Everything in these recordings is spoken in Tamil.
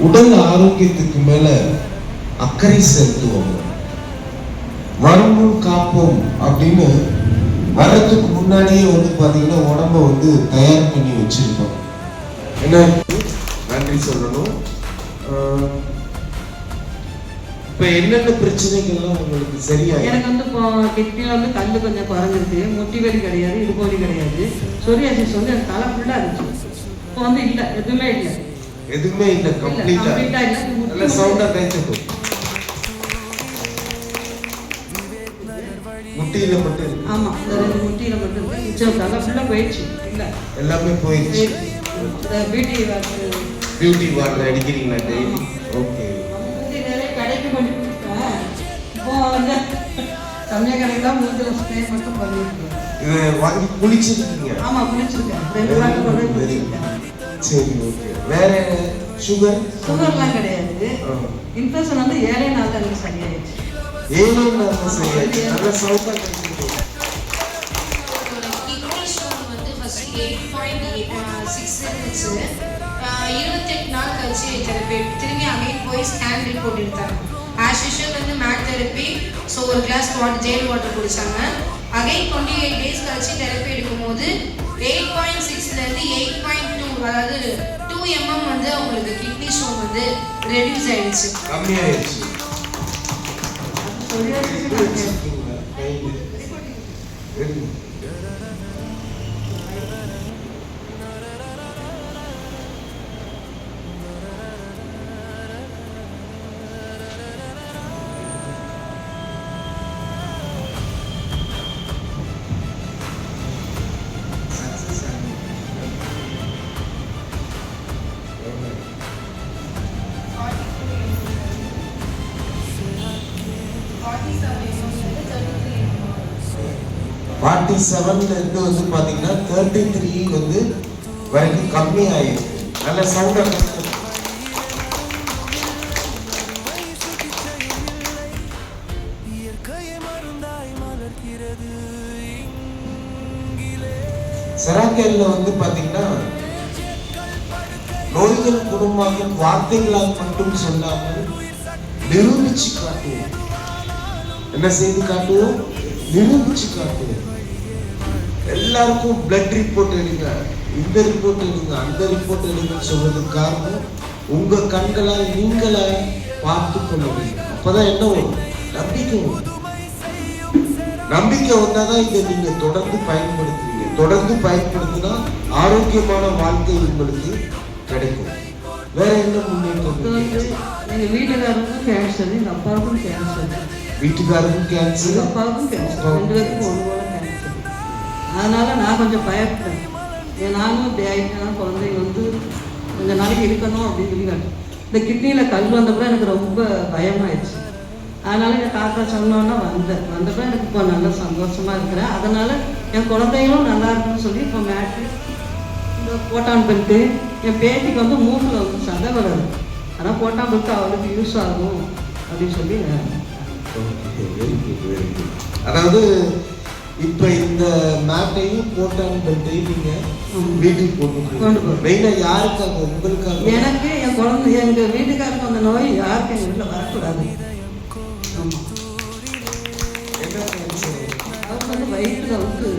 உடல் ஆரோக்கியத்துக்கு மேல அக்கறை செலுத்துவோம். வருமுன் காப்போம் அப்படின்னு வர்றதுக்கு முன்னாடியே வந்து பாத்தீங்கன்னா உடம்ப வந்து தயார் பண்ணி வச்சிருக்கோம். என்ன? நன்றி சொல்லணும். ஆஹ் இப்ப என்னென்ன பிரச்சனைகள்லாம் உங்களுக்கு சரியா எனக்கு வந்து இப்போ கிட்னியில் வந்து கல் கொஞ்சம் குறைஞ்சிருக்கு. முட்டி வலி கிடையாது இடுப்பு வலி கிடையாது. சொரியாசிஸ் வந்து எனக்கு தலை ஃபுல்லாக இருந்துச்சு இப்போ வந்து இல்லை எதுவுமே இல்லை. எதுவுமே முட்டி நல்ல சவுண்டா கைத்தட்டும் முட்டியில மட்டும் இந்த ரெண்டு முட்டியில் மட்டும் மிச்சம் தலை ஃபுல்லாக போயிடுச்சு. இல்லை. எல்லாமே போயிடுச்சு. இந்த பியூட்டி வாட்டர் பியூட்டி அடிக்கிறீங்களா டெய்லி ஓகே கடைக்கு கொண்டு கொடுத்தேன் இப்போ வந்து மூஞ்சில் ஸ்ப்ரே மட்டும் பண்ணியிருக்கேன். இதை வாங்கி குளிச்சிருக்கீங்க. ஆமாம் குளிச்சிருக்கேன். ரெண்டு வாட்டி கொண்டு குளிச்சிருக்கேன். சரி ஓகே வேற சுகர் சுகர்லாம் கிடையாது. இன்ஃபெக்ஷன் வந்து ஏழே நாள் தான் சரியாயிடுச்சு. ஏழு நாள் சரியாச்சு நல்ல சவுண்டா கைத்தட்டும் கிட்னி ஸ்டோன் வந்து ஃபர்ஸ்ட் எயிட் பாயிண்ட் சிக்ஸ் இருந்துச்சு. இருபத்தெட்டு நாள் கழிச்சு தெரப்பி திரும்பி அகைன் போய் ஸ்கேன் ரிப்போர்ட் எடுத்தாங்க. ஆஸ் யூஷுவல் வந்து மேட் தெரப்பி ஸோ ஒரு கிளாஸ் வாட்டர் ஜெயில் வாட்டர் குடிச்சாங்க. அகைன் டுவெண்ட்டி எயிட் டேஸ் கழிச்சு தெரப்பி எடுக்கும்போது எயிட் பாயிண்ட் சிக்ஸ்லேருந்து எயிட் பாயிண்ட் டூ அதாவது டூ எம்எம் வந்து அவங்களுக்கு கிட்னி ஸ்டோன் வந்து ரெடியூஸ் ஆயிடுச்சு. கம்மியாயிடுச்சு. சொரியாசிஸ் செவன்ல இருந்து வந்து பாத்தீங்கன்னா தேர்ட்டி த்ரீ வந்து வரைக்கும் கம்மி ஆயிருக்கு நல்ல சவுண்ட் செராக்கேல்ல வந்து பாத்தீங்கன்னா நோய்கள் குணமாகும் வார்த்தைகளால் மட்டும் சொல்லாமல் நிரூபிச்சு காட்டுவோம். என்ன செய்து காட்டுவோம்? நிரூபிச்சு காட்டுவோம். எல்லாருக்கும் பிளட் ரிப்போர்ட் எடுங்க. இந்த ரிப்போர்ட் எடுங்க அந்த ரிப்போர்ட் எடுங்கன்னு சொல்றதுக்கு காரணம் உங்க கண்களால் நீங்களாய் பார்த்து கொள்ள வேண்டும். அப்பதான் என்ன வரும்? நம்பிக்கை வரும். நம்பிக்கை வந்தாதான் இதை நீங்க தொடர்ந்து பயன்படுத்துவீங்க. தொடர்ந்து பயன்படுத்தினா ஆரோக்கியமான வாழ்க்கை உங்களுக்கு கிடைக்கும். வேற என்ன முன்னேற்றம்? எங்கள் வீட்டுக்காரருக்கும் கேன்சர் எங்கள் அப்பாவுக்கும் கேன்சர் வீட்டுக்காரருக்கும் கேன்சர் அப்பாவுக்கும் கேன்சர் ரெண்டு பேருக்கும் அதனால நான் கொஞ்சம் பயப்பட்டேன் என் நானும் இப்படி ஆகிட்டேன்னா குழந்தைங்க வந்து கொஞ்ச நாளைக்கு இருக்கணும் அப்படின்னு சொல்லி காட்டு இந்த கிட்னியில் கல் வந்தப்போ எனக்கு ரொம்ப பயமாயிடுச்சு. அதனால எங்கள் தாத்தா சொன்னோன்னா வந்தேன் வந்தப்போ எனக்கு இப்போ நல்ல சந்தோஷமா இருக்கிறேன். அதனால என் குழந்தைங்களும் நல்லா இருக்குன்னு சொல்லி இப்போ மேட்ரு இந்த போட்டான் பெல்ட்டு. என் பேத்திக்கு வந்து மூக்கில் வந்து சதை வராது. ஆனால் போட்டான் பெல்ட்டு அவளுக்கு யூஸ் ஆகும் அப்படின்னு சொல்லி அதாவது இப்ப இந்த மேட்டையும் போட்டான் பெல்ட்டையும் நீங்க. வீட்டுக்கு போகணும். மெயினா யாருக்காக உங்களுக்காக எனக்கு என் குழந்தை எங்கள் வீட்டுக்காரருக்கு அந்த நோய் யாருக்கும் எங்கள் வீட்டில் வரக்கூடாது? அவருக்கு வந்து வயிற்றில் வந்து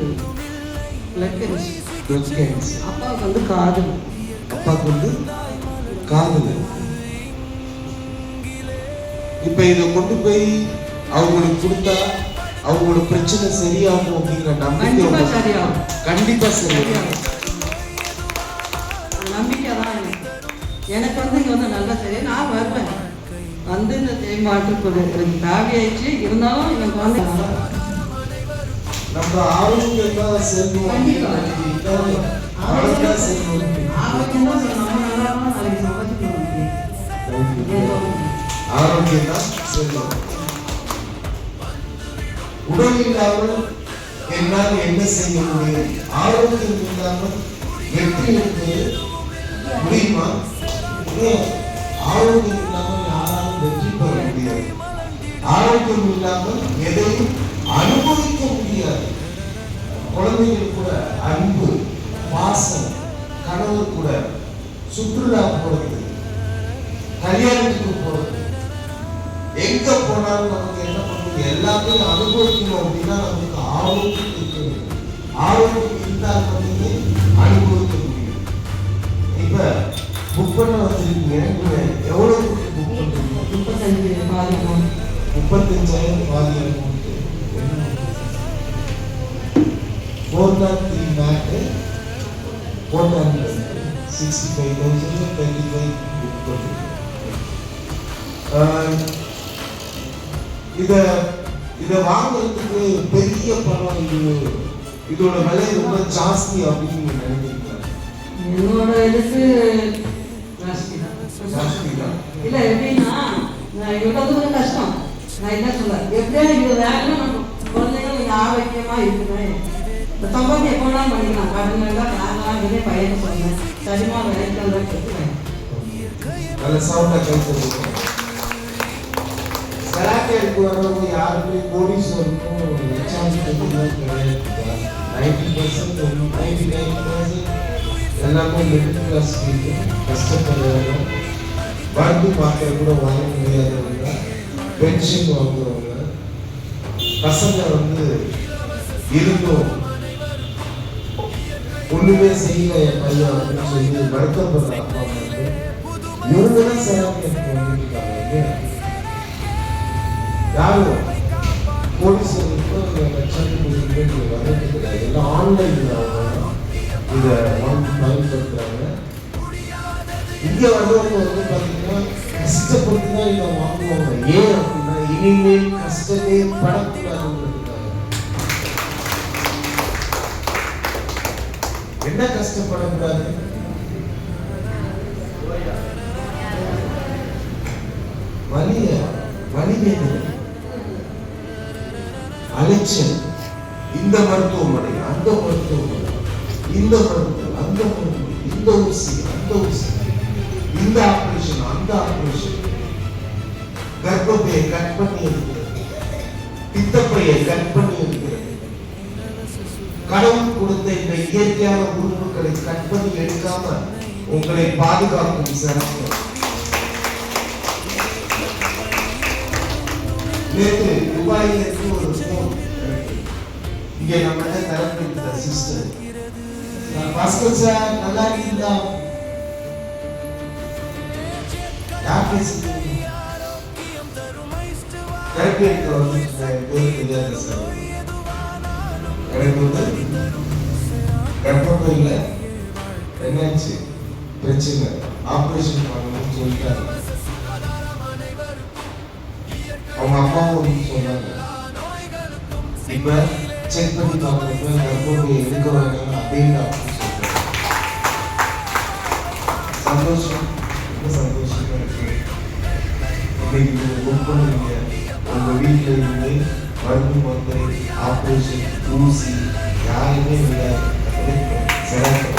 பிளட் கேன்சர். அப்பாவுக்கு வந்து காது அப்பாவுக்கு வந்து காதுல இப்ப இதை கொண்டு போய் அவங்களுக்கு கொடுத்தா அவங்களோட பிரச்சனை சரியாகும் அப்படிங்கிற நம்பிக்கை சரியாகும். கண்டிப்பா சரியாகும். நம்பிக்கை தான் எனக்கு எனக்கு வந்து இங்கே வந்து நல்லா சரி நான் வருவேன். வந்து இந்த தேய்மாட்டு கொடு எனக்கு தேவையாயிடுச்சு இருந்தாலும் என் குழந்தை நல்லா இருக்கு. நம்ம ஆரோக்கியம் செல்வம் கண்டிப்பா. அவ்வளவுதான் செல்வம் ஆரோக்கியம் நம்ம நல்லா நாளைக்கு ஆரோக்கியம் தான் செல்வம் உடல் இல்லாமல் என்னால் என்ன செய்ய முடியும்? ஆரோக்கியம் இல்லாமல் வெற்றி என்பது முடியுமா? ஆரோக்கியம் இல்லாமல் யாராலும் வெற்றி பெற முடியாது. ஆரோக்கியம் இல்லாமல் எதையும் அனுபவிக்க முடியாது. குழந்தைகள் கூட அன்பு பாசம் கனவு கூட சுற்றுலா போறது கல்யாணத்துக்கு போறது எங்க போனாலும் நமக்கு என்ன பண்ணுது? எல்லாத்தையும் அனுபவிக்கணும் அப்படின்னா நமக்கு ஆரோக்கியம் இருக்க வேண்டும். ஆரோக்கியம் இருந்தால் மட்டுமே அனுபவிக்க முடியும். இப்ப புக் பண்ண வச்சிருக்கீங்க எவ்வளவு புக் பண்றீங்க? முப்பத்தஞ்சு பாதி. முப்பத்தஞ்சாயிரம் பாதி amount four lakh three lakh four lakh sixty five thousand twenty five book பண்ணுறோம் இதை இதை வாங்குறதுக்கு பெரிய பணம் இது. இதோட விலை ரொம்ப ஜாஸ்தி அப்படின்னு நீங்க நினைக்கிறீங்களா? என்னோட இதுக்கு ஜாஸ்தி தான். ஜாஸ்தி தான். இல்ல எப்படின்னா நான் இவ்வளவு தூரம் கஷ்டம். நான் என்ன சொல்ல எப்படியாவது இது வேணும் நம்ம குழந்தைங்க கொஞ்சம் ஆரோக்கியமா இருக்குமே. இந்த சம்பவம் எப்போ வேணாலும் பண்ணிக்கலாம் கடன் எல்லாம் நாங்களாம் இதே பையன் சொன்னேன் சரிமா வேலைக்கு கேட்குறேன் நல்ல சவுண்டா கேட்குறது கலாட்டருக்கு வர்றவங்க யாருமே கோடீஸ்வரனும் லட்சாதிபதியும் கிடையாது ninety percent ninety nine percent எல்லாமே மிடில் கிளாஸ் பீப்புள் கஷ்டப்படுறவங்க மருந்து பார்க்க கூட வாங்க முடியாதவங்க பென்ஷன் வாங்குறவங்க பசங்க வந்து இருந்தும் ஒண்ணுமே செய்யல என் பையன் அப்படின்னு சொல்லி வருத்தப்படுற அப்பா அம்மாவுக்கு இவங்க தான் சேவை எனக்கு வந்துருக்காங்க யாரும் போலீஸ் லட்சாதிபதி வர்றது கிடையாது எல்லாம் இதை வாங்கி பயன்படுத்துறாங்க. வர்றவங்க வந்து பார்த்தீங்கன்னா கஷ்டப்பட்டு தான் இதை வாங்குவாங்க. ஏன் அப்படின்னா இனிமேல் கஷ்டமே படக்கூடாதுங்கிறதுக்காக. என்ன கஷ்டப்படக்கூடாது? வலிய வலி வேதனை அலைச்சல். இந்த மருத்துவமனை அந்த மருத்துவமனை இந்த மருத்துவம் அந்த மருத்துவம் இந்த ஊசி அந்த ஊசி. இந்த ஆபரேஷன் அந்த ஆபரேஷன் கர்ப்பப்பையை கட் பண்ணி இருக்கிறது பித்தப்பையை கட் பண்ணி இருக்கிறது கடவுள் கொடுத்த இந்த இயற்கையான உறுப்புகளை கட் பண்ணி எடுக்காம உங்களை பாதுகாக்கும் சிறப்பு. நேற்று துபாயிலிருந்து ஒரு இங்கே நம்ம தரப்பிட்ட சிஸ்டர் பாஸ்கர் சார் நல்லா இருக்கீங்களா? யார் பேசுறீங்க கரெக்ட் எடுத்து சார். எனக்கு வந்து இல்லை. என்னாச்சு? பிரச்சனை. ஆப்ரேஷன் பண்ணணும்னு சொல்லிட்டாங்க. அவங்க அம்மாவும் வந்து சொன்னாங்க. இப்ப செக் பண்ணி பார்க்குறப்ப தற்போது எடுக்க வேணாம் அப்படின்னு அப்படின்னு சந்தோஷம். ரொம்ப சந்தோஷமா இருக்கு. இன்னைக்கு நீங்க புக் பண்ணுவீங்க உங்க வீட்டுல இருந்து மருந்து மாத்திரை ஆப்ரேஷன் ஊசி யாருமே இல்லை சிறப்பு